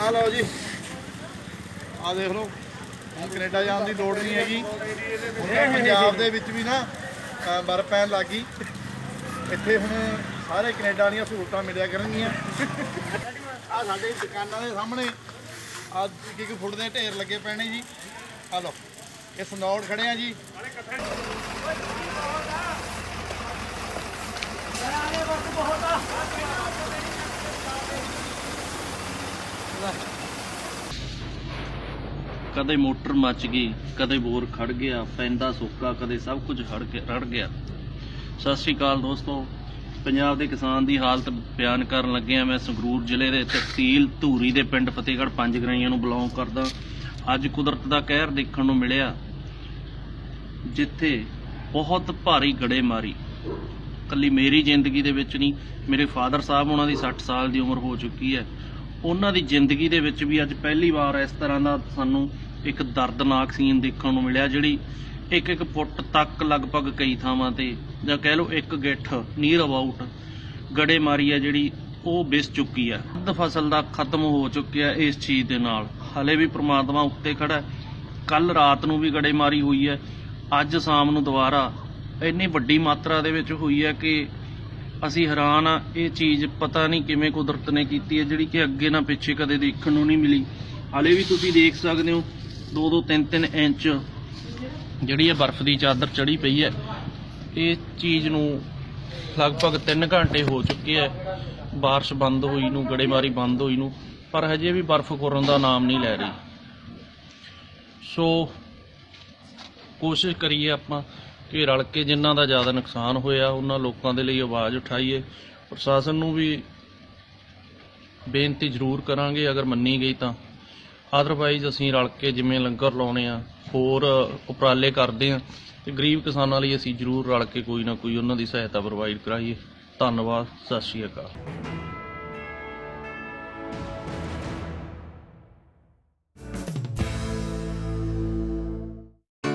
ਆ ਲਓ ਜੀ। ਆ ਦੇਖ ਲਓ। ਕੈਨੇਡਾ ਜਾਣ ਦੀ ਲੋੜ ਨਹੀਂ ਹੈਗੀ। ਪੰਜਾਬ ਦੇ ਵਿੱਚ ਵੀ ਨਾ ਬਰਫ਼ ਪੈਣ ਲੱਗੀ ਇੱਥੇ ਹੁਣ ਸਾਰੇ ਕੈਨੇਡਾ ਦੀਆਂ ਸਹੂਲਤਾਂ ਮਿਲਿਆ ਕਰਨਗੀਆਂ। ਆ ਸਾਡੇ ਦੁਕਾਨਾਂ ਦੇ ਸਾਹਮਣੇ। ਅੱਜ ਇੱਕ ਇੱਕ ਫੁੱਟ ਦੇ ਢੇਰ ਲੱਗੇ ਪੈਣੇ ਜੀ। ਆ ਲਓ। ਇਹ ਸੰਦੌੜ ਖੜੇ ਆ ਜੀ। ਕਦੇ ਮੋਟਰ ਮੱਚ ਗਈ, ਕਦੇ ਬੋਰ ਖੜ ਗਿਆ, ਪੈਂਦਾ ਸੁੱਕਾ, ਕਦੇ ਸਭ ਕੁਝ ਹੜ ਰੜ ਗਿਆ। ਸਤਿ ਸ਼੍ਰੀ ਅਕਾਲ ਦੋਸਤੋ, ਪੰਜਾਬ ਦੇ ਕਿਸਾਨ ਦੀ ਹਾਲਤ ਬਿਆਨ ਕਰਨ ਲੱਗੇ ਆ ਮੈਂ ਸੰਗਰੂਰ ਜ਼ਿਲ੍ਹੇ ਦੇ ਤਹਿਸੀਲ ਧੂਰੀ ਦੇ ਪਿੰਡ ਫਤਿਹਗੜ੍ਹ ਪੰਜ ਗਰਾਈਆਂ ਨੂੰ ਬਿਲੋਂਗ ਕਰਦਾ ਅੱਜ ਕੁਦਰਤ ਦਾ ਕਹਿਰ ਦੇਖਣ ਨੂੰ ਮਿਲਿਆ, ਜਿੱਥੇ ਬਹੁਤ ਭਾਰੀ ਗੜੇਮਾਰੀ ਕੱਲੀ ਮੇਰੀ ਜ਼ਿੰਦਗੀ ਦੇ ਵਿੱਚ ਨਹੀਂ, ਮੇਰੇ ਫਾਦਰ ਸਾਹਿਬ ਉਹਨਾਂ ਦੀ 60 ਸਾਲ ਦੀ ਉਮਰ ਹੋ ਚੁੱਕੀ ਹੈ। ਉਹਨਾਂ ਦੀ ਜ਼ਿੰਦਗੀ ਦੇ ਵਿੱਚ ਵੀ ਅੱਜ ਪਹਿਲੀ ਵਾਰ ਇਸ ਤਰ੍ਹਾਂ ਦਾ ਸਾਨੂੰ ਇੱਕ ਦਰਦਨਾਕ ਸੀਨ ਦੇਖਣ ਨੂੰ ਮਿਲਿਆ, ਜਿਹੜੀ ਇੱਕ ਇੱਕ ਫੁੱਟ ਤੱਕ ਲਗਭਗ ਕਈ ਥਾਵਾਂ ਤੇ, ਜਾਂ ਕਹਿ ਲਓ ਇੱਕ ਗਿੱਠ ਨੀਅਰ ਅਬਾਊਟ ਗੜੇ ਮਾਰੀ ਹੈ, ਜਿਹੜੀ ਉਹ ਵਿਸ ਚੁੱਕੀ ਹੈ। ਅੱਧ ਫਸਲ ਦਾ ਖਤਮ ਹੋ ਚੁੱਕਿਆ ਇਸ ਚੀਜ਼ ਦੇ ਨਾਲ। ਹਲੇ ਵੀ ਪ੍ਰਮਾਤਮਾ ਉੱਤੇ ਖੜਾ ਕੱਲ ਰਾਤ ਨੂੰ ਵੀ ਗੜੇ ਮਾਰੀ ਹੋਈ ਹੈ। ਅੱਜ ਸ਼ਾਮ ਨੂੰ ਦੁਬਾਰਾ ਇੰਨੀ ਵੱਡੀ ਮਾਤਰਾ ਦੇ ਵਿੱਚ ਹੋਈ ਹੈ ਕਿ ਅਸੀਂ ਹੈਰਾਨ ਆ, ਇਹ ਚੀਜ਼ ਪਤਾ ਨਹੀਂ ਕਿਵੇਂ ਕੁਦਰਤ ਨੇ ਕੀਤੀ ਹੈ, ਜਿਹੜੀ ਕਿ ਅੱਗੇ ਨਾ ਪਿੱਛੇ ਕਦੇ ਦੇਖਣ ਨੂੰ ਨਹੀਂ ਮਿਲੀ। ਹਾਲੇ ਵੀ ਤੁਸੀਂ ਦੇਖ ਸਕਦੇ ਹੋ 2-2 3-3 ਇੰਚ ਜਿਹੜੀ ਇਹ ਬਰਫ਼ ਦੀ ਚਾਦਰ ਚੜੀ ਪਈ ਹੈ, ਇਹ ਚੀਜ਼ ਨੂੰ ਲਗਭਗ 3 ਘੰਟੇ ਹੋ ਚੁੱਕੇ ਹੈ। ਬਾਰਿਸ਼ ਬੰਦ ਹੋਈ ਨੂੰ, ਗੜੇਮਾਰੀ ਬੰਦ ਹੋਈ ਨੂੰ, ਪਰ ਹਜੇ ਵੀ ਬਰਫ਼ ਕੁਰਨ ਦਾ ਨਾਮ ਨਹੀਂ ਲੈ ਰਹੀ। ਸੋ ਕੋਸ਼ਿਸ਼ ਕਰੀਏ ਆਪਾਂ ਕਿ ਰਲ ਕੇ ਜਿਨ੍ਹਾਂ ਦਾ ਜ਼ਿਆਦਾ ਨੁਕਸਾਨ ਹੋਇਆ, ਉਹਨਾਂ ਲੋਕਾਂ ਦੇ ਲਈ ਆਵਾਜ਼ ਉਠਾਈਏ। ਪ੍ਰਸ਼ਾਸਨ ਨੂੰ ਵੀ ਬੇਨਤੀ ਜ਼ਰੂਰ ਕਰਾਂਗੇ, ਅਗਰ ਮੰਨੀ ਗਈ ਤਾਂ। ਅਦਰਵਾਈਜ਼ ਅਸੀਂ ਰਲ ਕੇ ਜਿਵੇਂ ਲੰਗਰ ਲਾਉਣੇ ਆ, ਹੋਰ ਉਪਰਾਲੇ ਕਰਦੇ ਆ, ਤੇ ਗਰੀਬ ਕਿਸਾਨਾਂ ਲਈ ਅਸੀਂ ਜ਼ਰੂਰ ਰਲ ਕੇ ਕੋਈ ਨਾ ਕੋਈ ਉਹਨਾਂ ਦੀ ਸਹਾਇਤਾ ਪ੍ਰੋਵਾਈਡ ਕਰਾਈਏ। ਧੰਨਵਾਦ, ਸਤਿ ਸ਼੍ਰੀ ਅਕਾਲ।